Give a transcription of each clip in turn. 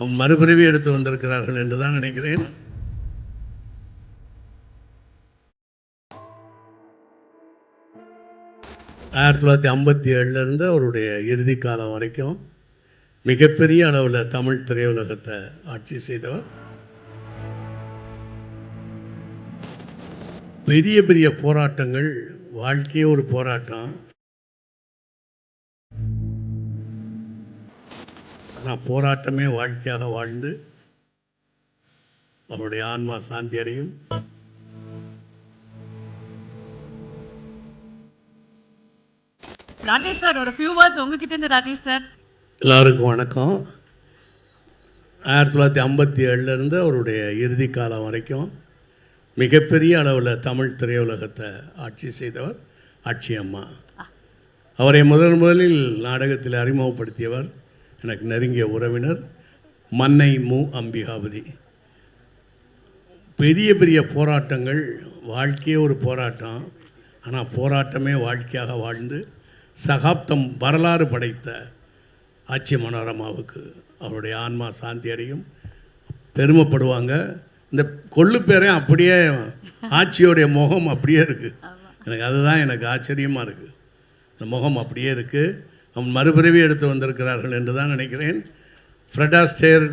அவன் மறுபிறவி எடுத்து வந்திருக்கிறார்கள் என்று தான் நினைக்கிறேன். ஆயிரத்தி தொள்ளாயிரத்தி ஐம்பத்தி ஏழுலேருந்து அவருடைய இறுதி காலம் வரைக்கும் மிகப்பெரிய அளவில் தமிழ் திரையுலகத்தை ஆட்சி செய்தவர். பெரிய பெரிய போராட்டங்கள் வாழ்க்கையே ஒரு போராட்டம். ஆனால் போராட்டமே வாழ்க்கையாக வாழ்ந்து அவருடைய ஆன்மா சாந்தி அடையும். ராஜேஷ் சார் ஒரு ஃபியூ வேர்ட்ஸ் உங்ககிட்ட இருந்து ராஜேஷ் சார். எல்லாருக்கும் வணக்கம். ஆயிரத்தி தொள்ளாயிரத்தி ஐம்பத்தி ஏழுலேருந்து அவருடைய இறுதி காலம் வரைக்கும் மிகப்பெரிய அளவில் தமிழ் திரையுலகத்தை ஆட்சி செய்தவர் ஆட்சி அம்மா அவரை முதன் முதலில் நாடகத்தில் அறிமுகப்படுத்தியவர் எனக்கு நெருங்கிய உறவினர் மன்னை மு. அம்பிகாபதி. பெரிய பெரிய போராட்டங்கள் வாழ்க்கையே ஒரு போராட்டம். ஆனால் போராட்டமே வாழ்க்கையாக வாழ்ந்து சகாப்தம் வரலாறு படைத்த ஆட்சி மனோரமாவுக்கு அவருடைய ஆன்மா சாந்தி அடையும். பெருமைப்படுவாங்க. இந்த கொள்ளு பேரே அப்படியே ஆட்சியோடைய முகம் அப்படியே இருக்குது எனக்கு அதுதான் எனக்கு ஆச்சரியமாக இருக்குது இந்த முகம் அப்படியே இருக்குது அவன் மறுபிறவி எடுத்து வந்திருக்கிறார்கள் என்று தான் நினைக்கிறேன். ஃப்ரெடாஸ்டேர்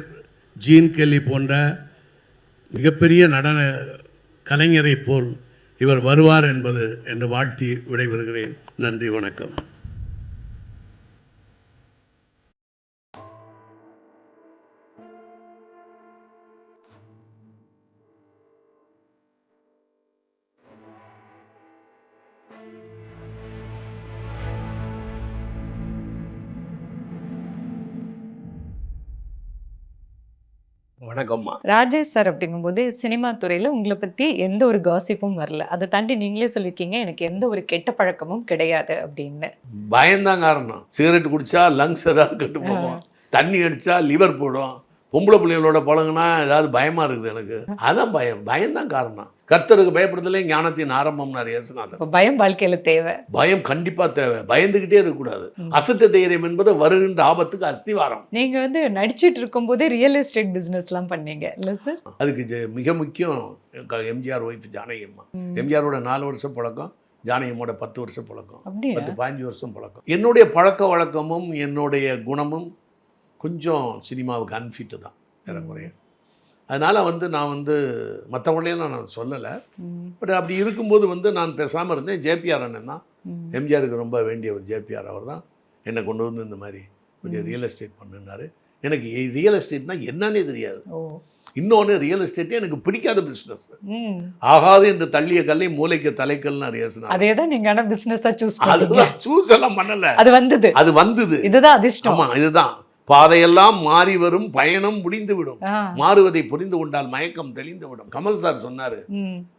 ஜீன் கெல்லி போன்ற மிகப்பெரிய நடன கலைஞரை போல் இவர் வருவார் என்பது என்று வாழ்த்தி விடைபெறுகிறேன். நன்றி வணக்கம். வணக்கம்மா. ராஜேஷ் சார் அப்படிங்கும்போது சினிமா துறையில உங்களை பத்தி எந்த ஒரு காசிப்பும் வரல. அதை தாண்டி நீங்களே சொல்லியிருக்கீங்க எனக்கு எந்த ஒரு கெட்ட பழக்கமும் கிடையாது அப்படின்னு. பயம்தான் காரணம். சிகரெட் குடிச்சா லங்ஸ் ஏதாவது கெட்டு போகும். தண்ணி அடிச்சா லிவர் போடும். பொம்பளை பிள்ளைகளோட பழகுனா ஏதாவது பயமா இருக்குது எனக்கு. அதான் பயம். பயம்தான் காரணம். கர்த்தருக்கு பயப்படுறதுலே ஞானத்தின் ஆரம்பம்னாரு இயேசுநாதர். பயம் வாழ்க்கையில தேவை. பயம் கண்டிப்பா தேவை. பயந்துகிட்டே இருக்கக்கூடாது. அசட்டு தைரியம் என்பது வருகின்ற ஆபத்துக்கு அஸ்திவாரம். நீங்க வந்து நடிச்சிட்டு இருக்கும்போதே ரியல் எஸ்டேட் பிசினஸ்லாம் பண்ணீங்க. இல்ல சார் அதுக்கு மிக முக்கியம் எம்ஜிஆர் ஒய்ஃப் ஜானகி அம்மா எம்ஜிஆரோட நாலு வருஷம் பழக்கம் ஜானகியம்மோட பத்து வருஷம் பழக்கம் பத்து பதினஞ்சு வருஷம் பழக்கம். என்னுடைய பழக்க வழக்கமும் என்னுடைய குணமும் கொஞ்சம் சினிமாவுக்கு அன்ஃபிட்டு தான். ஏறக்குறைய அதனால் வந்து நான் வந்து மற்றவங்களையும் நான் சொல்லலை. பட் அப்படி இருக்கும்போது வந்து நான் பேசாமல் இருந்தேன். ஜேபிஆர் அண்ணன் தான். எம்ஜிஆருக்கு ரொம்ப வேண்டியவர் ஜேபிஆர் அவர் தான். என்னை கொண்டு வந்து இந்த மாதிரி கொஞ்சம் ரியல் எஸ்டேட் பண்ணுனாரு. எனக்கு ரியல் எஸ்டேட்னா என்னன்னே தெரியாது. இன்னொன்று ரியல் எஸ்டேட்டே எனக்கு பிடிக்காத பிஸ்னஸ் ஆகாது என்று தள்ளிய கல்லை மூளைக்கு தலைக்கல்னு அறியாசினா அதே தான் நீங்க ஆனா பிசினஸா சூஸ் அதுதான் சூஸ் எல்லாம் பண்ணல. அது வந்தது. அது வந்தது. இதுதான் அதிர்ஷ்டம். இதுதான். பாதையெல்லாம் மாறி வரும் பயணம் முடிந்து விடும் ஆ, மாறுவதை புரிந்து கொண்டால் மயக்கம் தெளிந்து விடும் கமல் சார் சொன்னாரு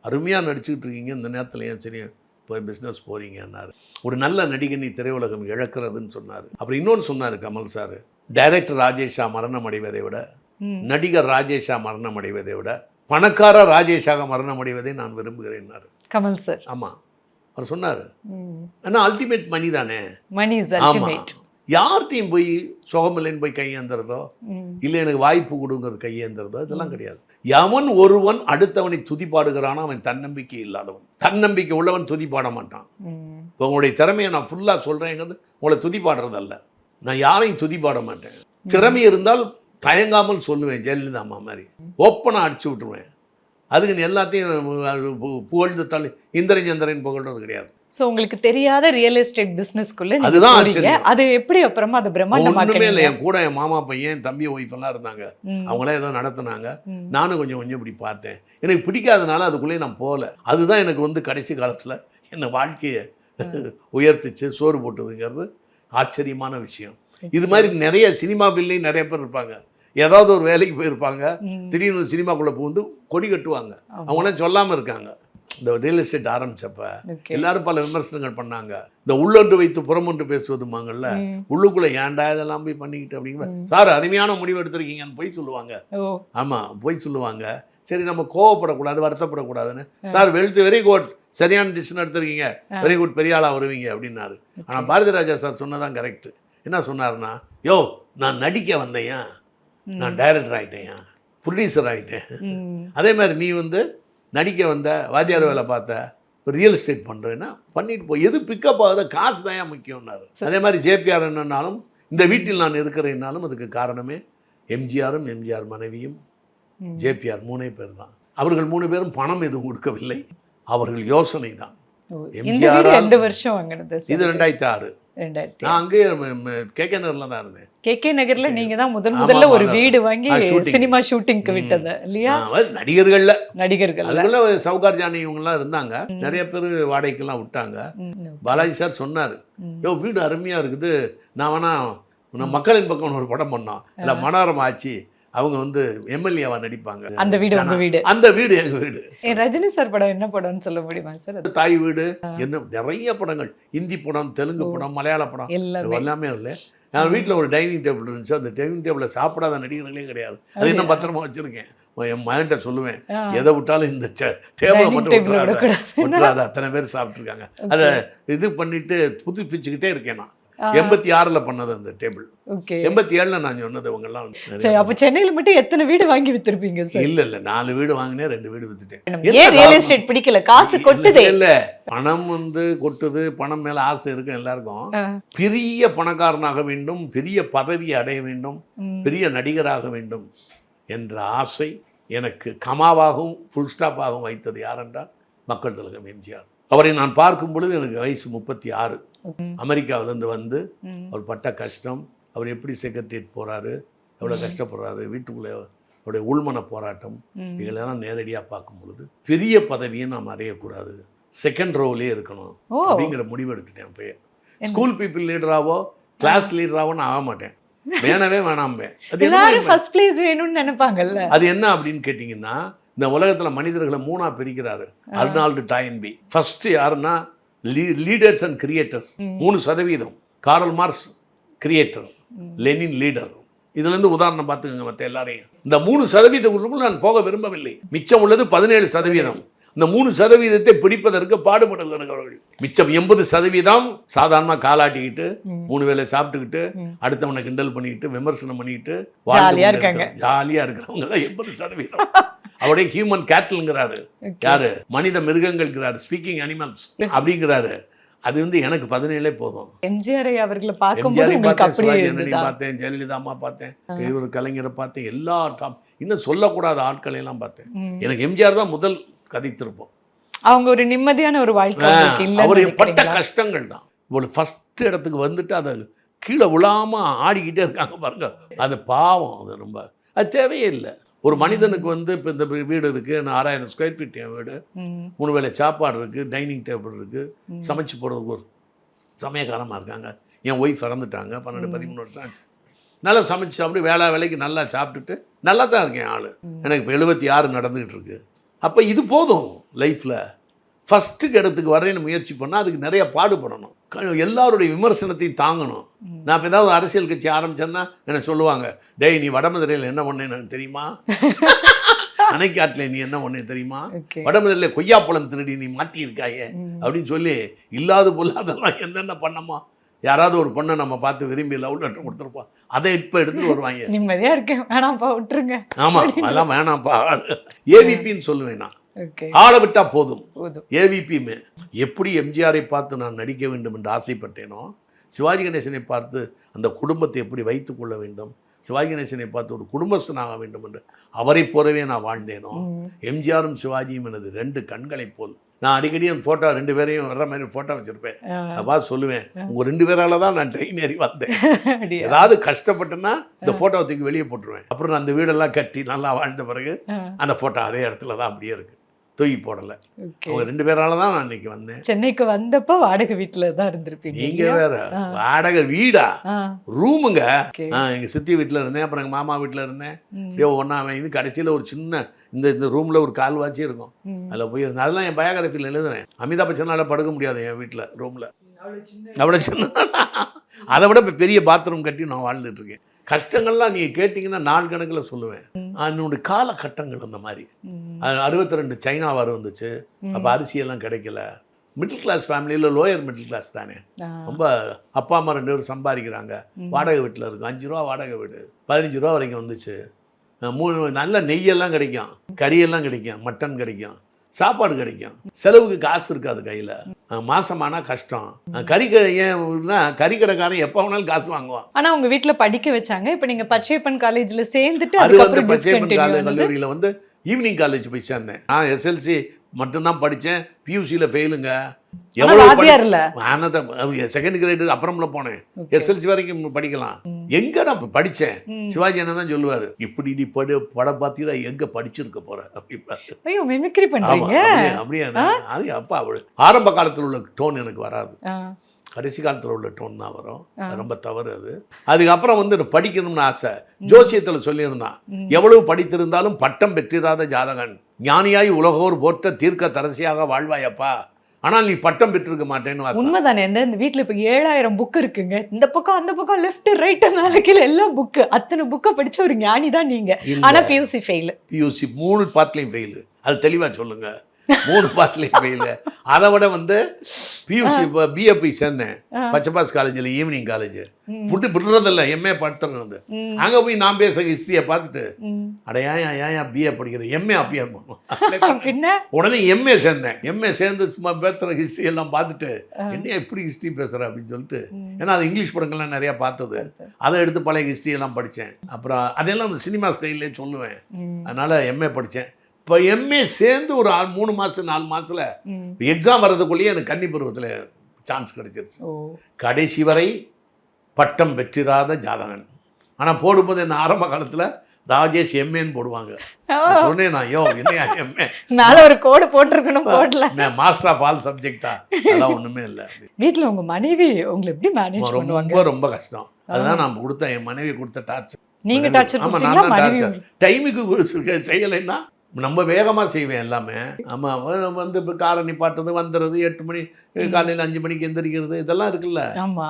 அருமையா நடிச்சுக்கிட்டு இருக்கீங்க இந்த நேரத்துல ஏன் சரி போய் பிஸ்னஸ் போறீங்கன்னாரு. ஒரு நல்ல நடிகனை திரையுலகம் இழக்கிறதுன்னு சொன்னாரு. அப்புறம் இன்னொன்று சொன்னாரு கமல் சார் டைரக்டர் ராஜேஷா மரணம் அடைவதை விட. நடிகர் ராஜேஷா மரணம் அடைவதை விட பணக்கார ராஜேஷாக மரணம் அடைவதை நான் விரும்புகிறேன்னாரு. கமல் சார். ஆமா. அவர் சொன்னாரு ஆனா அல்டிமேட் மணி தானே? மணி இஸ் அல்டிமேட் யார்கிட்டையும் போய் சுகமில்லைன்னு போய் கையேந்துறதோ இல்லை எனக்கு வாய்ப்பு கொடுங்கிறது கையேந்துறதோ இதெல்லாம் கிடையாது. எவன் ஒருவன் அடுத்தவனை துதிப்பாடுகிறானோ அவன் தன்னம்பிக்கை இல்லாதவன். தன்னம்பிக்கை உள்ளவன் துதிப்பாட மாட்டான். இப்போ உங்களுடைய திறமையை நான் ஃபுல்லாக சொல்கிறேங்கிறது உங்களை துதிப்பாடுறதல்ல நான் யாரையும் துதிப்பாட மாட்டேன். திறமை இருந்தால் தயங்காமல் சொல்லுவேன் ஜெயலலிதா அம்மா மாதிரி. ஓப்பனாக அடிச்சு விட்டுருவேன். அதுக்கு நீ எல்லாத்தையும் புகழ்ந்து தள்ளி இந்திரன் சந்திரன் புகழ்றது கிடையாது. சோ உங்களுக்கு தெரியாத ரியல் எஸ்டேட் பிசினஸ்க்குள்ள நீங்க அதுதான். அது எப்படி அப்புறமா அது ஒண்ணுமே இல்லை. பிரம்மாண்டமாக்கீங்க என் கூட என் மாமா பையன் என் தம்பி ஒய்ஃப் எல்லாம் இருந்தாங்க. ம், அவங்களாம் ஏதோ நடத்துனாங்க. நானும் கொஞ்சம் கொஞ்சம் இப்படி பார்த்தேன். எனக்கு பிடிக்காதனால அதுக்குள்ளே நான் போகல. அதுதான் எனக்கு வந்து கடைசி காலத்தில் என்னை வாழ்க்கையை உயர்த்திச்சு சோறு போட்டதுங்கிறது ஆச்சரியமான விஷயம். இது மாதிரி நிறைய சினிமா பில்லையும் நிறைய பேர் இருப்பாங்க. ஏதாவது ஒரு வேலைக்கு போயிருப்பாங்க. திடீர்னு சினிமாக்குள்ளே புகுந்து கொடி கட்டுவாங்க. ஆமா. அவங்களாம் சொல்லாமல் இருக்காங்க. இந்த ரியல் எஸ்டேட் ஆரம்பிச்சப்ப. எல்லாரும் பல விமர்சனங்கள் பண்ணாங்க. இந்த உள்ளொன்று வைத்து புறமொன்று பேசுவதுமாங்கல்ல. உள்ளுக்குள்ள ஏன்டா இதெல்லாம் போய் பண்ணிக்கிட்டு அப்படிங்கிற சார் அருமையான முடிவு எடுத்திருக்கீங்கன்னு போய் சொல்லுவாங்க. ஓ. ஆமாம் போய் சொல்லுவாங்க. சரி நம்ம கோவப்படக்கூடாது வருத்தப்படக்கூடாதுன்னு. Sir wealth very good. சரியான டிசிஷன் எடுத்திருக்கீங்க. வெரி குட் பெரிய ஆளாக வருவீங்க அப்படின்னாரு. ஆனால் பாரதி ராஜா சார் சொன்னதான் கரெக்ட் என்ன சொன்னாருன்னா யோ நான் நடிக்க வந்தேன் நான் டைரக்டர் ஆகிட்டேன் ப்ரொடியூசர் ஆகிட்டேன். அதே மாதிரி நீ வந்து நடிக்க வந்த வாத்தியார் வேலை பார்த்த ரியல் எஸ்டேட் பண்ணுறேன்னா பண்ணிட்டு போ. எது பிக்கப் ஆகுதோ காசு தான் முக்கியம்னாரு? அதே மாதிரி ஜேபிஆர் என்னன்னாலும் இந்த வீட்டில் நான் இருக்கிறேன்னாலும் அதுக்கு காரணமே எம்ஜிஆரும் எம்ஜிஆர் மனைவியும். ஜேபிஆர் மூணே பேர் தான். அவர்கள் மூணு பேரும் பணம் எதுவும் கொடுக்கவில்லை. அவர்கள் யோசனை தான் எம்ஜிஆர்? எந்த வருஷம் வாங்கினது? இது ரெண்டாயிரத்தி ஆறு. ரெண்டாயிரத்தி அங்கேயே கே கே நகரில் தான் இருந்தேன். கே கே நகர்ல நீங்க தான் முதல்ல ஒரு. வீடு வாங்கி. சினிமா ஷூட்டிங்க்கு. விட்டது இல்லையா? நடிகர்கள்ல. நடிகர்கள் அதுக்குள்ள சவுகார் ஜானி இவங்கெல்லாம் இருந்தாங்க. நிறைய பேர் வாடகைக்கெல்லாம் விட்டாங்க. பாலாஜி சார் சொன்னார் யோ வீடு அருமையாக இருக்குது. நான் வேணா மக்களின் பக்கம் ஒரு படம் பண்ணோம். இல்லை மனோரமா ஆச்சு அவங்க வந்து எம்எல்ஏவா நடிப்பாங்க. அந்த வீடு உங்க வீடு. அந்த வீடு எங்கள் வீடு. ரஜினி சார் படம் என்ன படம்னு சொல்ல முடியுமா சார்? தாய் வீடு என்ன நிறைய படங்கள். ஹிந்தி படம் தெலுங்கு படம் மலையாள படம். எல்லாமே. இல்லை. என் வீட்டில் ஒரு டைனிங் டேபிள் இருந்துச்சு. அந்த டைனிங் டேபிளில் சாப்பிடாத நடிகர்களே கிடையாது. அது இன்னும் பத்திரமா வச்சிருக்கேன். என் மகன்கிட்ட சொல்லுவேன். எதை விட்டாலும் இந்த டேபிளை மட்டும் விட்டுறாத. அத்தனை பேர் சாப்பிட்ருக்காங்க அதை இது பண்ணிட்டு புதுப்பிச்சுக்கிட்டே இருக்கேன் நான். எண்பத்தி ஆறில் பண்ணது அந்த டேபிள். ஓகே. எண்பத்தி ஏழில் நான் சொன்னது இவங்கெல்லாம் சரி அப்ப சென்னையில மட்டும் எத்தனை வீடு வாங்கி வித்திருப்பீங்க சார் இல்லை இல்லை நாலு வீடு வாங்கினேன் ரெண்டு வீடு வித்துட்டேன். ஏன் ரியல் எஸ்டேட் பிடிக்கல? காசு கொட்டுதே. இல்ல பணம் வந்து கொட்டுது பணம் மேல ஆசை இருக்கும் எல்லாருக்கும். பெரிய பணக்காரனாக வேண்டும் பெரிய பதவியை அடைய வேண்டும். பெரிய நடிகராக வேண்டும் என்ற ஆசை எனக்கு கமாவாகவும் ஃபுல் ஸ்டாப்பாகவும் வைத்தது யாரென்றால் மக்கள் திலகம் எம்ஜிஆர். அவரை நான் பார்க்கும் பொழுது எனக்கு வயசு முப்பத்தி ஆறு. அமெரிக்காவிலேருந்து வந்து. அவர் பட்ட கஷ்டம் அவர் எப்படி செக்ரட்டரியேட் போறாரு எவ்வளோ கஷ்டப்படுறாரு வீட்டுக்குள்ளே அவருடைய உள்மன போராட்டம். இதெல்லாம் நேரடியாக பார்க்கும் பொழுது பெரிய பதவியை நாம் அடையக்கூடாது. செகண்ட் ரோவிலே இருக்கணும் அப்படிங்கிற முடிவு எடுத்துட்டேன் அப்பயே ஸ்கூல் பீப்புள் லீடராவோ கிளாஸ் லீடராவோ நான் ஆக மாட்டேன். வேணவே வேணாம்பேன். அது. ஃபர்ஸ்ட் பிளேஸ் வேணும்னு நினைப்பாங்கல்ல. அது என்ன அப்படின்னு கேட்டிங்கன்னா இந்த உலகத்துல மனிதர்களை மூணா பிரிக்கிறாரு. அர்னால்டு டாயன்பி ஃபர்ஸ்ட் யாருன்னா லீடர்ஸ் அண்ட் கிரியேட்டர்ஸ் மூணு சதவீதம். Karl Marx creator Lenin leader இதுல இருந்து உதாரணம் பார்த்துக்கோங்க மற்ற எல்லாரையும். இந்த மூணு சதவீதத்துக்குள்ள நான் போக விரும்பவில்லை. மிச்சம் உள்ளது பதினேழு சதவீதம். இந்த மூணு சதவீதத்தை பிடிப்பதற்கு பாடுபடுகிறவர்கள் மிச்சம் எண்பது சதவீதம் சாதாரணமாக காலாட்டிக்கிட்டு மூணு வேளை சாப்பிட்டுக்கிட்டு அடுத்தவனை கிண்டல் பண்ணிக்கிட்டு விமர்சனம் பண்ணிக்கிட்டு ஜாலியா இருக்காங்க. ஜாலியா இருக்கிறவங்க எண்பது சதவீதம். அவருடைய ஹியூமன் கேட்டல்ங்கிறாரு யாரு? மனித மிருகங்கள்ங்கிறாரு. ஸ்பீக்கிங் அனிமல்ஸ் அப்படிங்கிறாரு. அது வந்து எனக்கு பதினேழே போதும். எம்ஜிஆர் அவர்களை பார்க்கும்போது பார்த்தேன் ஜெயலலிதா அம்மா பார்த்தேன் இவர் கலைஞரை பார்த்தேன் எல்லா டாப் இன்னும் சொல்லக்கூடாத ஆட்களை எல்லாம் பார்த்தேன். எனக்கு எம்ஜிஆர் தான் முதல் கதைத்திருப்போம். அவங்க ஒரு நிம்மதியான ஒரு வாழ்க்கை அவர் பட்ட? கஷ்டங்கள் தான். ஒரு ஃபர்ஸ்ட் இடத்துக்கு வந்துட்டு அதை கீழே விழாம ஆடிக்கிட்டே இருக்காங்க பாருங்க. அது பாவம் அது ரொம்ப அது தேவையே இல்லை. ஒரு மனிதனுக்கு வந்து இப்போ இந்த வீடு இருக்கு நான் ஆறாயிரம் ஸ்கொயர் ஃபீட் என் வீடு. மூணு வேளை சாப்பாடு இருக்கு டைனிங் டேபிள் இருக்கு. சமைச்சு போகிறதுக்கு ஒரு சமயக்காரமாக இருக்காங்க. என் ஒய்ஃப் இறந்துட்டாங்க பன்னெண்டு பதிமூணு வருஷம் ஆச்சு. நல்லா சமைச்சு சாப்பிட்டு வேளா வேலைக்கு நல்லா சாப்பிட்டுட்டு நல்லா தான் இருக்கேன் ஆள். எனக்கு இப்போ எழுபத்தி ஆறு நடந்துக்கிட்டு இருக்கு. அப்போ இது போதும் லைஃப்பில் ஃபஸ்ட்டுக்கு இடத்துக்கு வரேன்னு முயற்சி பண்ணால் அதுக்கு நிறைய பாடுபடணும். எல்லாருடைய விமர்சனத்தையும் தாங்கணும். நான் இப்போ ஏதாவது அரசியல் கட்சி ஆரம்பிச்சேன்னா என்ன சொல்லுவாங்க? டேய் நீ வடமதுரையில் என்ன பண்ணேன்னு தெரியுமா? அணைக்காட்டில் நீ என்ன பண்ணே தெரியுமா. வடமதுரையில் கொய்யாப்பழம் திருடி நீ மாட்டியிருக்காயே அப்படின்னு சொல்லி இல்லாத பொல்லாதெல்லாம் என்னென்ன பண்ணமா யாராவது ஒரு பொண்ணை நம்ம பார்த்து விரும்பி லவ் லெட்டர் கொடுத்துருப்போம் அதை இப்போ எடுத்துட்டு வருவாங்க. நிம்மதியா இருக்கேன். வேணாம்ப்பா விட்டுருங்க. ஆமா அதெல்லாம் வேணாம்ப்பா. ஏவிபின்னு சொல்லுவேன் நான் ஆளை விட்டா போதும். ஏவிபிமே எப்படி எம்ஜிஆரை பார்த்து நான் நடிக்க வேண்டும் என்று ஆசைப்பட்டேனோ சிவாஜி கணேசனை பார்த்து அந்த குடும்பத்தை எப்படி வைத்துக் கொள்ள வேண்டும்? சிவாஜி கணேசனை பார்த்து ஒரு குடும்பஸ்தனாக வேண்டும் என்று அவரை போலவே நான் வாழ்ந்தேனோ. எம்ஜிஆரும் சிவாஜியும் எனது ரெண்டு கண்களைப் போல். நான் அடிக்கடி அந்த ஃபோட்டோ ரெண்டு பேரையும் வர்ற மாதிரி ஃபோட்டோ வச்சிருப்பேன். அப்பா சொல்லுவேன் உங்க ரெண்டு பேரால தான் நான் ட்ரெயின் ஏறி வந்தேன்? ஏதாவது கஷ்டப்பட்டேன்னா இந்த ஃபோட்டோவை தூக்கி வெளியே போட்டுருவேன். அப்புறம் நான் அந்த வீடெல்லாம் கட்டி நல்லா வாழ்ந்த பிறகு அந்த ஃபோட்டோ அதே இடத்துல தான் அப்படியே இருக்கு. தூக்கி போடலை. அவங்க ரெண்டு பேரால தான் நான் இன்னைக்கு வந்தேன். சென்னைக்கு வந்தப்ப வாடகை வீட்டுல தான் இருந்திருப்பீங்க நீங்க இல்லையா? வேற. வாடகை வீடா? ரூமுங்க. okay. ஆ, எங்க சித்தி வீட்டில் இருந்தேன் அப்புறம் எங்க மாமா வீட்டில் இருந்தேன். அப்படியே ஒன்றா இது கடைசியில் ஒரு சின்ன இந்த இந்த ரூமில் ஒரு கால்வாச்சி இருக்கும். அதில் போய் இருந்தேன். அதெல்லாம் என் பயோகிராஃபியில் எழுதுறேன். அமிதாப் பச்சனால் படுக்க முடியாது என் வீட்டில் ரூமில். அவ்வளோ சின்ன அதை விட இப்போ பெரிய பாத்ரூம் கட்டி நான் வாழ்ந்துட்டு இருக்கேன். கஷ்டங்கள்லாம் நீங்கள் கேட்டிங்கன்னா நாள் கணக்கில் சொல்லுவேன். என்னுடைய காலகட்டங்கள் அந்த மாதிரி. அறுபத்தி ரெண்டு சைனா வர வந்துச்சு. அப்போ அரிசியெல்லாம் கிடைக்கல. மிடில் கிளாஸ் ஃபேமிலியில் லோயர் மிடில் கிளாஸ் தானே. ரொம்ப அப்பா அம்மா ரெண்டு பேரும் சம்பாதிக்கிறாங்க. வாடகை வீட்டில் இருக்கும் அஞ்சு ரூபா வாடகை வீடு. பதினஞ்சு ரூபா வரைக்கும் வந்துச்சு. மூணு நல்ல நெய்யெல்லாம் கிடைக்கும். கறியெல்லாம் கிடைக்கும். மட்டன் கிடைக்கும். சாப்பாடு கிடைக்கும். செலவுக்கு காசு இருக்காது கையில். மாசமானா கஷ்டம். கறிக்க ஏன்னா கறிக்கடைக்காரன் எப்போ வேணாலும் காசு வாங்குவான். ஆனா உங்க வீட்ல படிக்க வச்சாங்க. இப்ப நீங்க பச்சையப்பன் காலேஜ்ல சேர்ந்துட்டு அது அதுக்கப்புறம் பச்சையப்பன் காலேஜ். கல்லூரியில் வந்து ஈவினிங் காலேஜ் போய் சேர்ந்தேன். நான் எஸ்எல்சி மட்டும்தான் படித்தேன் பியூசியில் ஃபெயிலுங்க செகண்ட் கிரேடு அப்புறம்ல போனேன். எஸ்எல்சி வரைக்கும் படிக்கலாம். எங்க நான் படித்தேன் ம். சிவாஜி என்ன தான் சொல்லுவார் இப்படி நீ படு படம் பார்த்தீங்கன்னா எங்க படிச்சிருக்க போற? பண்றீங்க. அப்படியே அது அப்பா அவள் ஆரம்ப காலத்தில் உள்ள டோன் எனக்கு வராது. கடைசி காலத்தில் உள்ள டோன் தான் வரும். ரொம்ப தவறு அது. அதுக்கப்புறம் வந்து படிக்கணும்னு ஆசை. ஜோசியத்தில் சொல்லியிருந்தான். எவ்வளவு படித்திருந்தாலும் பட்டம் பெற்றிராத ஜாதகன். ஞானியாய் உலகோர் போற்ற தீர்க்க தரசியாக வாழ்வாயப்பா. ஆனால் நீ பட்டம் பெற்றிருக்க மாட்டேன்னு உண்மைதானே இந்த இந்த வீட்ல இப்ப ஏழாயிரம் புக் இருக்குங்க. இந்த பக்கம் அந்த பக்கம் லெஃப்ட் ரைட் மேல கீழே எல்லாம் புக் அத்தனை புக்கை படிச்ச ஒரு ஞானி தான் நீங்க ஆனா பியூசி ஃபெயில் பியூசி மூணு பார்ட்லையும் ஃபெயிலு அது தெளிவாக சொல்லுங்க. மூணு பார்ட்லையும் ஃபெயிலு அதை விட வந்து பியூசி பிஏ போய் சேர்ந்தேன். பச்சைபாஸ் காலேஜில் ஈவினிங் காலேஜ் ஃபுட்டு விடுறதில்ல எம்ஏ படுத்துறது அங்கே போய் நான் பேச ஹிஸ்ட்ரியை பார்த்துட்டு அட ஏன் ஏன் பிஏ படிக்கிறேன் எம்ஏ அப்படியே பண்ணுவோம் உடனே எம்ஏ சேர்ந்தேன். எம்ஏ சேர்ந்து சும்மா பேசுகிற ஹிஸ்ட்ரி எல்லாம் பார்த்துட்டு என்ன எப்படி ஹிஸ்ட்ரி பேசுகிற அப்படின்னு சொல்லிட்டு ஏன்னா அது இங்கிலீஷ் படங்கள்லாம் நிறையா பார்த்தது. அதை எடுத்து பழைய ஹிஸ்ட்ரி எல்லாம் படித்தேன். அப்புறம் அதெல்லாம் அந்த சினிமா ஸ்டைல்லே சொல்லுவேன். அதனால் எம்ஏ படித்தேன். இப்போ எம்ஏ சேர்ந்து ஒரு மூணு மாதம் நாலு மாதத்தில். எக்ஸாம் வர்றதுக்குள்ளேயே எனக்கு கன்னி பருவத்தில் சான்ஸ் கிடைச்சிருச்சு. கடைசி வரை பட்டம் பெற்றிராத ஜாதகன். ஆனால் போடும்போது என்ன ஆரம்ப காலத்தில் ராஜேஷ் எம்ஏன்னு போடுவாங்க. சொன்னேன் நான் யோ என்னையா எம்ஏ மேல ஒரு கோடு போட்டிருக்கணும் போடல. மாஸ்டர் ஆஃப் ஆல் சப்ஜெக்டா அதெல்லாம் ஒன்றுமே இல்லை. வீட்ல உங்க மனைவி உங்களை எப்படி மேனேஜ் பண்ணுவாங்க ரொம்ப ரொம்ப கஷ்டம். அதுதான் நான் கொடுத்த என் மனைவி கொடுத்த டார்ச்சர் நீங்க டார்ச்சர் ஆமா கொடுத்தீங்களா? நான் டார்ச்சர் டைமுக்கு செய்யலைன்னா நம்ம வேகமாக செய்வேன் எல்லாமே. ஆமாம் வந்து இப்போ காரை நிப்பாட்டுறது வந்துடுறது எட்டு மணி காலையில் அஞ்சு மணிக்கு எந்திரிக்கிறது இதெல்லாம் இருக்குல்ல.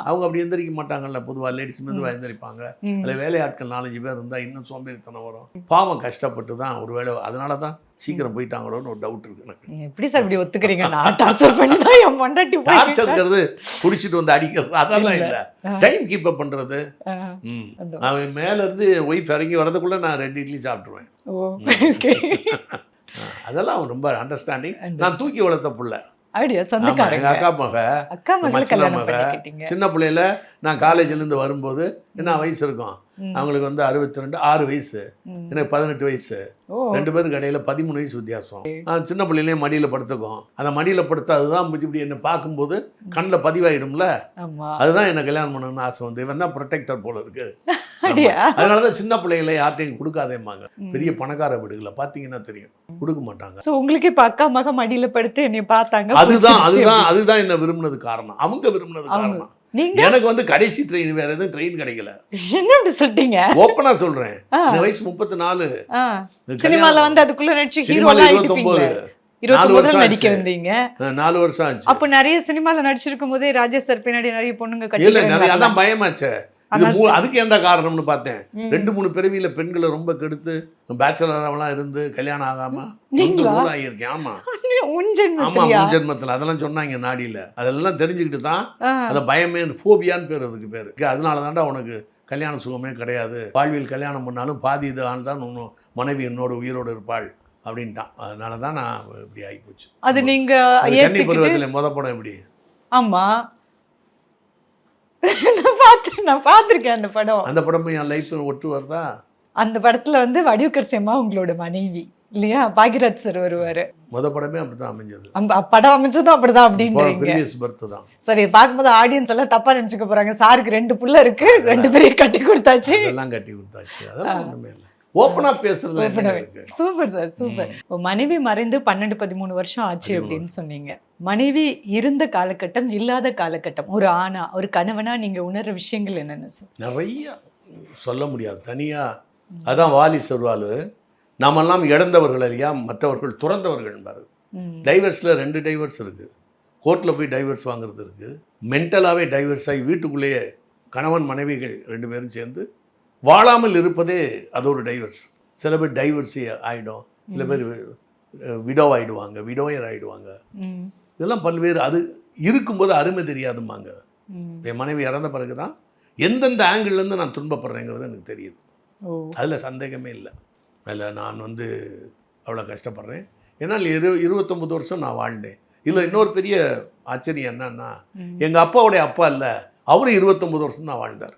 அவங்க அப்படி எந்திரிக்க மாட்டாங்கல்ல பொதுவாக லேடிஸ் மெதுவாக எந்திரிப்பாங்க. அதில் வேலையாட்கள் நாலஞ்சு பேர் இருந்தால் இன்னும் சோம்பேறித்தனம் வரும். பாவம் கஷ்டப்பட்டு தான் ஒரு வேலை அதனால தான் சீக்கிரம் போயிட்டாங்களோன்னு ஒரு டவுட் இருக்கு எனக்கு. எப்படி சார் இப்படி ஒத்துக்கிறீங்க? நான் டார்ச்சர் பண்ணி தான் என் பொண்டாட்டி டார்ச்சர்ங்கிறது குடிச்சிட்டு வந்து அடிக்கிறது. அதெல்லாம் இல்லை. டைம் கீப் அப் பண்ணுறது அவன் மேலேருந்து ஒய்ஃப் இறங்கி வரதுக்குள்ளே நான் ரெண்டு இட்லி சாப்பிட்ருவேன் அதெல்லாம் ரொம்ப அண்டர்ஸ்டாண்டிங் நான் தூக்கி வளர்த்த புள்ள. அக்கா மக. அக்கா மக, சின்ன பிள்ளையில நான் காலேஜ்ல இருந்து வரும்போது என்ன வயசு இருக்கும். அவங்களுக்கு வந்து அறுபத்தி ரெண்டு ஆறு வயசு. எனக்கு பதினெட்டு வயசு. ரெண்டு பேருக்கு இடையில பதிமூணு வயசு வித்தியாசம். சின்ன பிள்ளையிலேயே மடியில் படுத்துக்கும். அந்த மடியில் படுத்து அதுதான் இப்படி என்னை பார்க்கும்போது கண்ணில் பதிவாயிடும்ல? அதுதான் என்ன கல்யாணம் பண்ணணும்னு ஆசை வந்து. இவன் தான் ப்ரொடெக்டர் போல இருக்கு. அதனால தான் சின்ன பிள்ளைகளை யார்ட்டையும் கொடுக்காதேம்பாங்க. பெரிய பணக்கார வீடுகளை பார்த்தீங்கன்னா தெரியும். கொடுக்க மாட்டாங்க. சோ உங்களுக்கு இப்ப அக்கா மக மடியில படுத்து என்னை பார்த்தாங்க. அதுதான் அதுதான் அதுதான் என்ன விரும்பினது காரணம். அவங்க விரும்பினது. காரணம். நீங்க? எனக்கு வந்து கடைசி ட்ரெயின் வேற எதுவும் ட்ரெயின் கிடைக்கல. என்ன இப்படி சொல்லிட்டீங்க? ஓப்பனா சொல்றேன். இந்த வயசு முப்பத்தி நாலு. சினிமால வந்து அதுக்குள்ள நடிச்சு ஹீரோ இருபத்தி முதல்ல நடிக்க. வந்தீங்க. நாலு வருஷம் ஆச்சு. அப்ப நிறைய சினிமால நடிச்சிருக்கும் போதே ராஜேஷ் சார் பின்னாடி நிறைய பொண்ணுங்க கட்டி அதான் பயமாச்சே. அதுக்கு என்ன காரணம்னு பார்த்தேன். ரெண்டு மூணு பிறவியில பெண்களை ரொம்ப கெடுத்து பேச்சுலராவெல்லாம் இருந்து கல்யாணம் ஆகாம ஆகியிருக்கேன் ஆமா. ஆமா முன் ஜென்மத்துல. அதெல்லாம் சொன்னாங்க நாடியில. அதெல்லாம் தெரிஞ்சுக்கிட்டு தான். அதை பயமே ஃபோபியான்னு பேர் அதுக்கு பேர். அதனால தான்டா உனக்கு கல்யாண சுகமே கிடையாது. வாழ்வில் கல்யாணம் பண்ணாலும் பாதி இது ஆள் தான் உன் மனைவி என்னோட உயிரோடு இருப்பாள் அப்படின்ட்டான். அதனால தான் நான் இப்படி அது நீங்க அது கன்னி ஏத்துக்கிட்டு பருவத்தில் முத படம் எப்படி? ஆமா. பார்த்து நான் பார்த்திருக்கேன் அந்த படம். அந்த படமும் என் லைஃப் ஒட்டு வருதா? அந்த படத்துல வந்து வடிவுக்கர் செம்மா உங்களோட மனைவி இல்லையா? பாகிராஜ் சார் வருவாரு. முத படமே அப்படிதான் அமைஞ்சது. அந்த படம் அமைச்சதும் அப்படிதான் தான். சரி பார்க்கும்போது ஆடியன்ஸ் எல்லாம் தப்பா நினைச்சுக்க போறாங்க. சாருக்கு ரெண்டு புள்ள இருக்கு ரெண்டு பேரையும் கட்டி கொடுத்தாச்சு. அதெல்லாம் கட்டி கொடுத்தாச்சு. அதெல்லாம் ஒண்ணுமே இல்லை. ஓப்பனா இருக்கு? Super sir super. மனைவி மறைந்து பன்னெண்டு பதிமூணு வருஷம் ஆச்சு அப்படின்னு சொன்னீங்க. மனைவி இருந்த காலகட்டம் இல்லாத காலகட்டம் ஒரு ஆணா ஒரு கணவனா நீங்க உணர்ற விஷயங்கள் என்னென்ன சார்? நிறைய சொல்ல முடியாது. தனியா அதான் வாலி சொல்வாள். நாமெல்லாம் இழந்தவர்கள் இல்லையா? மற்றவர்கள் துறந்தவர்கள் என்பார். டைவர்ஸில் ரெண்டு டைவர்ஸ் இருக்குது கோர்ட்டில் போய் டைவர்ஸ் வாங்குறது இருக்குது மென்டலாகவே டைவர்ஸ் ஆகி வீட்டுக்குள்ளேயே கணவன் மனைவிகள் ரெண்டு பேரும் சேர்ந்து வாழாமல் இருப்பதே அது ஒரு டைவர்ஸ் சில பேர் டைவர்ஸி ஆகிடும் சில பேர் விடோ ஆகிடுவாங்க விடோயர் ஆகிடுவாங்க. இதெல்லாம் பல்வேறு அது இருக்கும்போது அருமை தெரியாதும்பாங்க. ம். என் மனைவி இறந்த பிறகு தான் எந்தெந்த ஆங்கிள்லேருந்து நான் துன்பப்படுறேங்கிறது எனக்கு தெரியுது. அதில் சந்தேகமே இல்லை. அதில் நான் வந்து அவ்வளோ கஷ்டப்படுறேன். ஏன்னால் இரு இருபத்தொம்பது வருஷம் நான் வாழ்ந்தேன். இல்லை இன்னொரு பெரிய ஆச்சரியம் என்னன்னா. எங்கள் அப்பாவுடைய அப்பா இல்லை அவரும் இருபத்தொம்பது வருஷம் தான் வாழ்ந்தார்.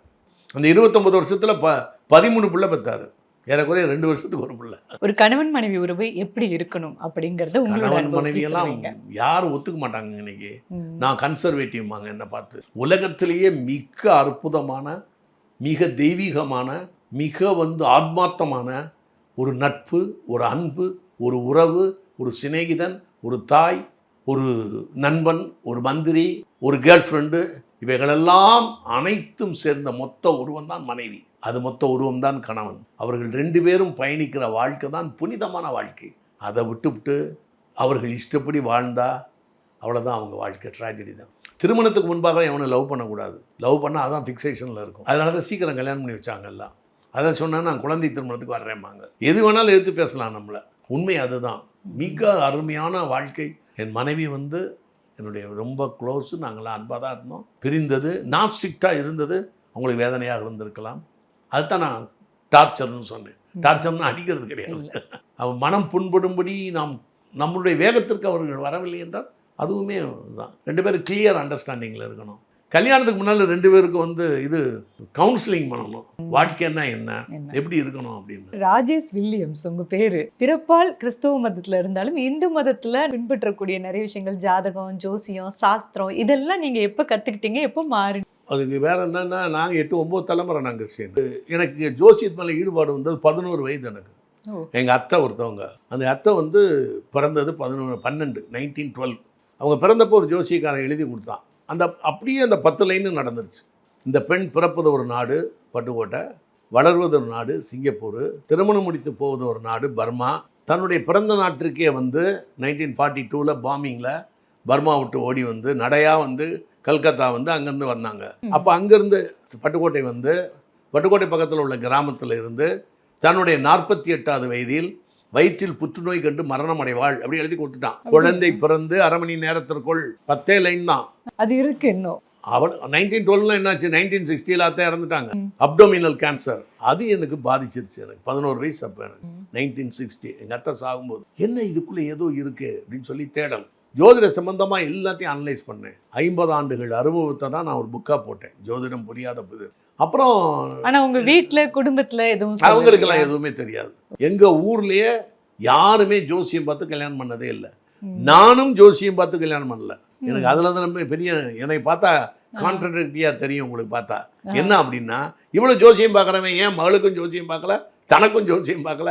அந்த இருபத்தொம்பது வருஷத்தில் ப பதிமூணு பிள்ளை பெற்றார் ஏறக்குறைய ரெண்டு வருஷத்துக்கு ஒரு பிள்ளை ஒரு கணவன் மனைவி உறவு எப்படி இருக்கணும் அப்படிங்கறத கணவன் மனைவியெல்லாம். யாரும் ஒத்துக்க மாட்டாங்க இன்னைக்கு. நான் கன்சர்வேட்டிவ்மாங்க என்னை பார்த்து உலகத்திலேயே மிக அற்புதமான மிக தெய்வீகமான மிக வந்து ஆத்மார்த்தமான ஒரு நட்பு ஒரு அன்பு ஒரு உறவு ஒரு சிநேகிதன் ஒரு தாய் ஒரு நண்பன் ஒரு மந்திரி ஒரு கேர்ள் ஃப்ரெண்டு இவைகளெல்லாம் அனைத்தும் சேர்ந்த மொத்த உருவம் தான் மனைவி. அது மொத்த உருவம் தான் கணவன். அவர்கள் ரெண்டு பேரும் பயணிக்கிற வாழ்க்கை தான் புனிதமான வாழ்க்கை. அதை விட்டுவிட்டு அவர்கள் இஷ்டப்படி வாழ்ந்தா அவ்வளோதான் அவங்க வாழ்க்கை ட்ராஜடி தான். திருமணத்துக்கு முன்பாக எவனை லவ் பண்ணக்கூடாது. லவ் பண்ணால் அதான் ஃபிக்ஸேஷனில் இருக்கும். அதனால தான் சீக்கிரம் கல்யாணம் பண்ணி வச்சாங்க எல்லாம். அதை சொன்னால் நான் குழந்தை திருமணத்துக்கு வர்றேன்பாங்க எது வேணாலும் எடுத்து பேசலாம் நம்மளை. உண்மை அதுதான். மிக அருமையான வாழ்க்கை. என் மனைவி வந்து என்னுடைய ரொம்ப க்ளோஸு நாங்களாம் அன்பாக தான் இருந்தோம். பிரிந்தது நான் ஸ்ட்ரிக்டாக இருந்தது அவங்களுக்கு வேதனையாக இருந்திருக்கலாம். அதுதான் நான் டார்ச்சர்னு சொன்னேன். டார்ச்சர்னு அடிக்கிறது கிடையாது. அவன் மனம் புண்படும்படி நாம் நம்மளுடைய வேகத்திற்கு அவர்கள் வரவில்லை என்றால் அதுவுமே தான் ரெண்டு பேரும் கிளியர் அண்டர்ஸ்டாண்டிங்கில் இருக்கணும். கல்யாணத்துக்கு முன்னால் ரெண்டு பேருக்கும் வந்து இது கவுன்சிலிங் பண்ணணும். வாழ்க்கைன்னா என்ன? எப்படி இருக்கணும் அப்படின்னு. ராஜேஷ் வில்லியம்ஸ் உங்க பேரு. பிறப்பால் கிறிஸ்தவ மதத்துல இருந்தாலும் இந்து மதத்துல பின்பற்றக்கூடிய நிறைய விஷயங்கள் ஜாதகம் ஜோசியம் சாஸ்திரம் இதெல்லாம் நீங்க எப்ப கத்துக்கிட்டீங்க? எப்ப மாறி அதுக்கு வேற என்னன்னா நாங்கள் எட்டு ஒம்பது தலைமுறை நாங்கள் கிறிஸ்டியன். எனக்கு ஜோசியத் மேலே ஈடுபாடு வந்தது பதினோரு வயது எனக்கு. ஓ. எங்கள் அத்தை ஒருத்தவங்க. அந்த அத்தை வந்து பிறந்தது பதினொன்று பன்னெண்டு நைன்டீன் டுவெல் அவங்க பிறந்தப்போ ஒரு ஜோசியக்காரன் எழுதி கொடுத்தான். அந்த அப்படியே அந்த பத்து லைனு நடந்துருச்சு. இந்த பெண் பிறப்பது ஒரு நாடு பட்டுக்கோட்டை. வளர்வது ஒரு நாடு சிங்கப்பூர். திருமணம் முடித்து போவது ஒரு நாடு பர்மா. தன்னுடைய பிறந்த நாட்டிற்கே வந்து நைன்டீன் ஃபார்ட்டி டூவில் பாம்பிங்கில் பர்மா விட்டு ஓடி வந்து நடையா வந்து கல்கத்தா வந்து அங்கேருந்து வந்தாங்க. அப்போ அங்கேருந்து பட்டுக்கோட்டை வந்து பட்டுக்கோட்டை பக்கத்தில் உள்ள கிராமத்தில் இருந்து தன்னுடைய நாற்பத்தி எட்டாவது வயதில் வயிற்றில் புற்றுநோய் கண்டு மரணம் அடைவாள் அப்படி எழுதி கொடுத்துட்டான். குழந்தை பிறந்து அரை மணி நேரத்திற்குள் பத்தே லைன் தான். அது இருக்கு இன்னும். அவள் நைன்டீன் டுவெல்ல என்னாச்சு? நைன்டீன் சிக்ஸ்டியில் அத்தை இறந்துட்டாங்க. அப்டோமினல் கேன்சர் அது எனக்கு பாதிச்சிருச்சு எனக்கு. பதினோரு வயசு அப்போ எனக்கு. நைன்டீன் சிக்ஸ்டி எங்கள் அத்தை சாகும்போது என்ன இதுக்குள்ளே ஏதோ இருக்கு? அப்படின்னு சொல்லி தேடல். ஜோதிட சம்பந்தமாக எல்லாத்தையும் அனலைஸ் பண்ணேன். ஐம்பது ஆண்டுகள் அனுபவத்தை தான் நான் ஒரு புக்காக போட்டேன். ஜோதிடம் புரியாத புது. அப்புறம் ஆனா உங்க வீட்ல குடும்பத்துல எதுவும்? அவங்களுக்கெல்லாம் எதுவுமே தெரியாது. எங்கள் ஊர்லேயே யாருமே ஜோசியம் பார்த்து கல்யாணம் பண்ணதே இல்லை. நானும் ஜோசியம் பார்த்து கல்யாணம் பண்ணல. எனக்கு அதுல தான் ரொம்ப பெரிய என்னை பார்த்தா கான்ட்ரடிக்டியாக தெரியும் உங்களுக்கு பார்த்தா. என்ன அப்படின்னா இவ்வளவு ஜோசியம் பார்க்குறவன் ஏன் மகளுக்கும் ஜோசியம் பார்க்கல? தனக்கும் ஜோசியம் பார்க்கல.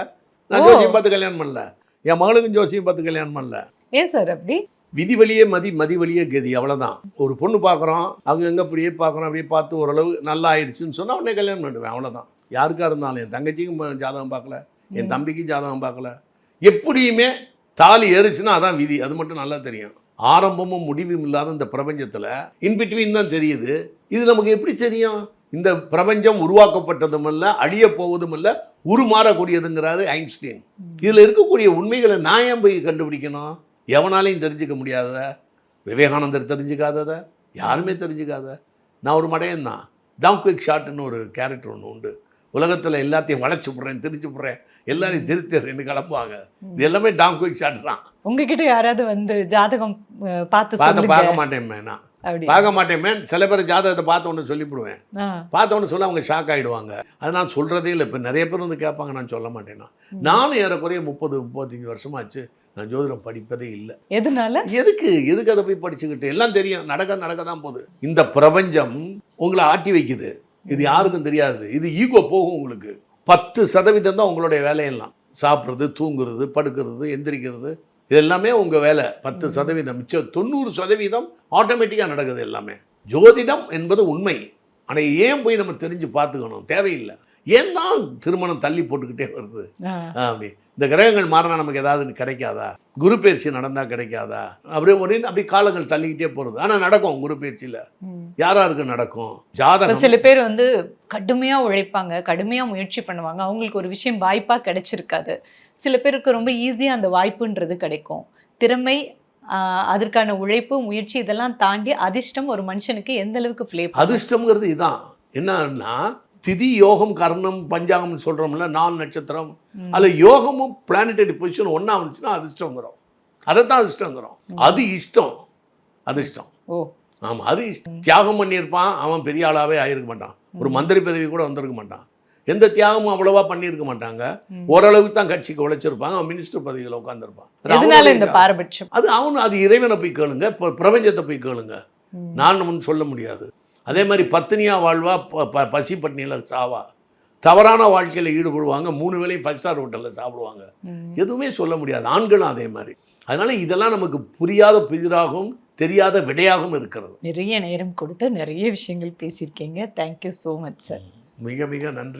நான். ஜோசியம் பார்த்து கல்யாணம் பண்ணல. என் மகளுக்கும் ஜோசியம் பார்த்து கல்யாணம் பண்ணல. ஏன் சார் அப்படி? விதி வழியே மதி மதி வழியே கதி அவ்வளவுதான். ஒரு பொண்ணு பார்க்குறோம் அவங்க எங்கே அப்படியே பார்க்குறோம் அப்படியே பார்த்து ஓரளவு நல்லா ஆயிடுச்சுன்னு சொன்னா உடனே கல்யாணம் பண்ணுவேன் அவ்வளவுதான். யாருக்கா இருந்தாலும் என் தங்கச்சிக்கும் ஜாதகம் பார்க்கல என் தம்பிக்கும் ஜாதகம் பார்க்கல. எப்படியுமே தாலி ஏறுச்சுன்னா அதான் விதி அது மட்டும் நல்லா தெரியும். ஆரம்பமும் முடிவும் இல்லாத இந்த பிரபஞ்சத்தில் இன்பிட்வீன் தான் தெரியுது. இது நமக்கு எப்படி தெரியும்? இந்த பிரபஞ்சம் உருவாக்கப்பட்டதும் அல்ல அழிய போவதும் அல்ல உருமாறக்கூடியதுங்கிறாரு ஐன்ஸ்டீன். இதில் இருக்கக்கூடிய உண்மைகளை நான் ஏன் போய் கண்டுபிடிக்கணும்? எவனாலையும் தெரிஞ்சுக்க முடியாதத? விவேகானந்தர் தெரிஞ்சுக்காதத? யாருமே தெரிஞ்சுக்காத? நான் ஒரு மடையன் தான். டாம் குயிக் ஷாட்னு ஒரு கேரக்டர் ஒன்று உண்டு. உலகத்தில் எல்லாத்தையும் வளைச்சு விட்றேன் திரிச்சு விட்றேன். எல்லாரையும் திருத்தேன்னு கிளம்புவாங்க. இது எல்லாமே டாம் குயிக் ஷாட் தான். உங்ககிட்ட யாராவது வந்து ஜாதகம் அஹ், பார்த்து பார்க்க மாட்டேன் நான். பார்க்க மாட்டேன் மேன் சில பேர் ஜாதகத்தை பார்த்த உடனே சொல்லிவிடுவேன். ஆ, பார்த்த உடனே சொல்ல அவங்க ஷாக் ஆகிடுவாங்க அது நான் சொல்கிறதே இல்லை. இப்போ நிறைய பேர் வந்து கேட்பாங்க நான் சொல்ல மாட்டேன்னா நானும் ஏறக்குறைய முப்பது முப்பத்தஞ்சு வருஷமாச்சு. நான் ஜோதிடம் படிப்பதே இல்லை. எதனால? எதுக்கு? எதுக்கு அதை போய் படிச்சுக்கிட்டு? எல்லாம் தெரியும். நடக்க நடக்க தான் போகுது. இந்த பிரபஞ்சம் உங்களை ஆட்டி வைக்குது. இது யாருக்கும் தெரியாது. இது ஈகோ போகும் உங்களுக்கு. பத்து சதவீதம் தான் உங்களுடைய வேலையெல்லாம். சாப்பிட்றது தூங்குறது படுக்கிறது எந்திரிக்கிறது. இது எல்லாமே உங்கள் வேலை. பத்து சதவீதம். மிச்சம் தொண்ணூறு சதவீதம் ஆட்டோமேட்டிக்காக நடக்குது எல்லாமே. ஜோதிடம் என்பது உண்மை. ஆனால் ஏன் போய் நம்ம தெரிஞ்சு பார்த்துக்கணும்? தேவையில்லை. ஏன் தான் திருமணம் தள்ளி போட்டுக்கிட்டே வருது? அப்படி. இந்த கிரகங்கள் மாறினா நமக்கு ஏதாவது கிடைக்காதா? குரு பயிற்சி நடந்தால் கிடைக்காதா? அப்படியே ஒரே அப்படி காலங்கள் தள்ளிக்கிட்டே போகிறது ஆனால் நடக்கும் குரு பயிற்சியில். யாராருக்கு நடக்கும்? ஜாதகம். சில பேர் வந்து கடுமையா உழைப்பாங்க கடுமையா முயற்சி பண்ணுவாங்க. அவங்களுக்கு ஒரு விஷயம் வாய்ப்பா கிடைச்சிருக்காது. சில பேருக்கு ரொம்ப ஈஸியா அந்த வாய்ப்புன்றது கிடைக்கும். திறமை அதற்கான உழைப்பு முயற்சி இதெல்லாம் தாண்டி அதிர்ஷ்டம் ஒரு மனுஷனுக்கு எந்த அளவுக்கு ப்ளே அதிர்ஷ்டம்ங்கிறது இதான். என்னன்னா திதி யோகம் கர்ணம் பஞ்சாங்கம்னு சொல்கிறோம்ல நாலு நட்சத்திரம். அதில் யோகமும் பிளானட்டரி பொசிஷன் ஒன்றா வந்துச்சுன்னா அதிர்ஷ்டங்கிறோம் அதை தான் அதிர்ஷ்டங்கிறோம் அது இஷ்டம். அதிர்ஷ்டம் ஓ. ஆமாம் அது. தியாகம் பண்ணியிருப்பான் அவன் பெரிய ஆளாவே ஆயிருக்க மாட்டான். ஒரு மந்திரி பதவி கூட வந்திருக்க மாட்டான். எந்த தியாகமும் அவ்வளவா பண்ணியிருக்க மாட்டாங்க. ஓரளவுக்கு தான் கட்சிக்கு உழைச்சிருப்பாங்க அவன் மினிஸ்டர் பதவியில் உட்காந்துருப்பான் இந்த பாரபட்சம்? அது அவனு அது இறைவனை போய் கேளுங்க இப்போ பிரபஞ்சத்தை போய் கேளுங்க. நான் முன் சொல்ல முடியாது. அதே மாதிரி பத்தினியா வாழ்வா ப- பசி பட்டினியில் சாவா. தவறான வாழ்க்கையில் ஈடுபடுவாங்க மூணு வேளையும் ஃபைவ் ஸ்டார் ஹோட்டலில் சாப்பிடுவாங்க. எதுவுமே சொல்ல முடியாது. ஆண்களும் அதே மாதிரி. அதனால இதெல்லாம் நமக்கு புரியாத புதிராகவும் தெரியாத விடையாகவும் இருக்கிறது. நிறைய நேரம் கொடுத்து நிறைய விஷயங்கள் பேசியிருக்கீங்க. Thank you so much sir மிக மிக நன்றி.